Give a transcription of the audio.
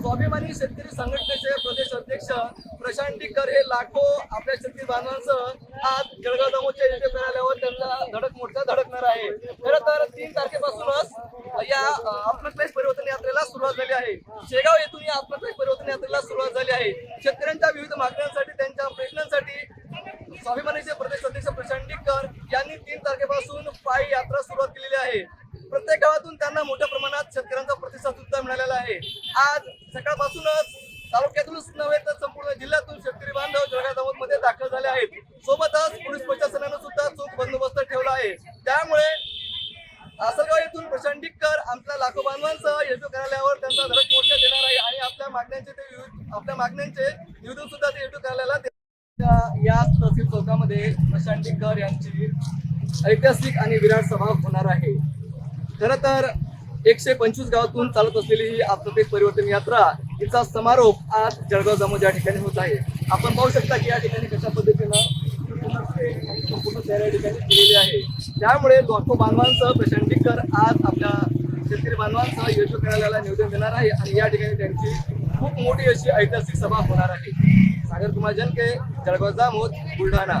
स्वाभिमानी शेतकरी संघटनेचे प्रदेश अध्यक्ष प्रशांत टिकर हे लाखो आपल्या शेतकरी बांधवांसह आज जळगाव दामोदच्या येथे कार्यालयावर त्यांना धडक मोर्चा धडकणार आहे. खरं तर तीन तारखेपासूनच या आत्मक्लेश परिवर्तन यात्रेला सुरुवात झाली आहे. शेगाव येथून या आत्मक्लेश परिवर्तन यात्रेला सुरुवात झाली आहे. शेतकऱ्यांच्या विविध मागण्यांसाठी त्यांच्या प्रश्नांसाठी स्वाभिमानीचे प्रदेश अध्यक्ष प्रशांत टिकर यांनी तीन तारखेपासून पायी यात्रा सुरुवात केलेली आहे. प्रत्येक गावातून त्यांना मोठ्या प्रमाणात शेतकऱ्यांचा प्रतिसाद सुद्धा मिळालेला आहे. आज सकाळपासूनच तालुक्यातूनच नव्हे तर संपूर्ण जिल्ह्यातून शेतकरी बांधव जळगावमध्ये दाखल झाले आहेत. सोबतच पोलीस प्रशासनानं सुद्धा चोख बंदोबस्त ठेवला आहे. त्यामुळे आसरगाव येथून प्रशांत डिक्कर आमच्या लाखो बांधवांसह एसओ कार्यालयावर त्यांचा धडक मोर्चा देणार आहे आणि आपल्या मागण्यांचे ते आपल्या मागण्यांचे निवेदन सुद्धा ते एसओ कार्यालयाला या तहसील चौकामध्ये प्रशांत डिक्कर यांची ऐतिहासिक आणि विराट सभा होणार आहे. खरं तर एकशे पंचवीस गावातून चालत असलेली ही आत्मतेज परिवर्तन यात्रा हिचा समारोप आज जळगाव जामोद या ठिकाणी होत आहे. आपण पाहू शकता की या ठिकाणी कशा पद्धतीनं संपूर्ण तयारी या ठिकाणी केलेली आहे. त्यामुळे लाखो बांधवांसह प्रशांत आज आपल्या शेतकरी बांधवांसह यशो कार्यालयाला निवेदन देणार आहे आणि या ठिकाणी त्यांची खूप मोठी अशी ऐतिहासिक सभा होणार आहे. सागर कुमार जनके जळगाव जामोद बुलढाणा.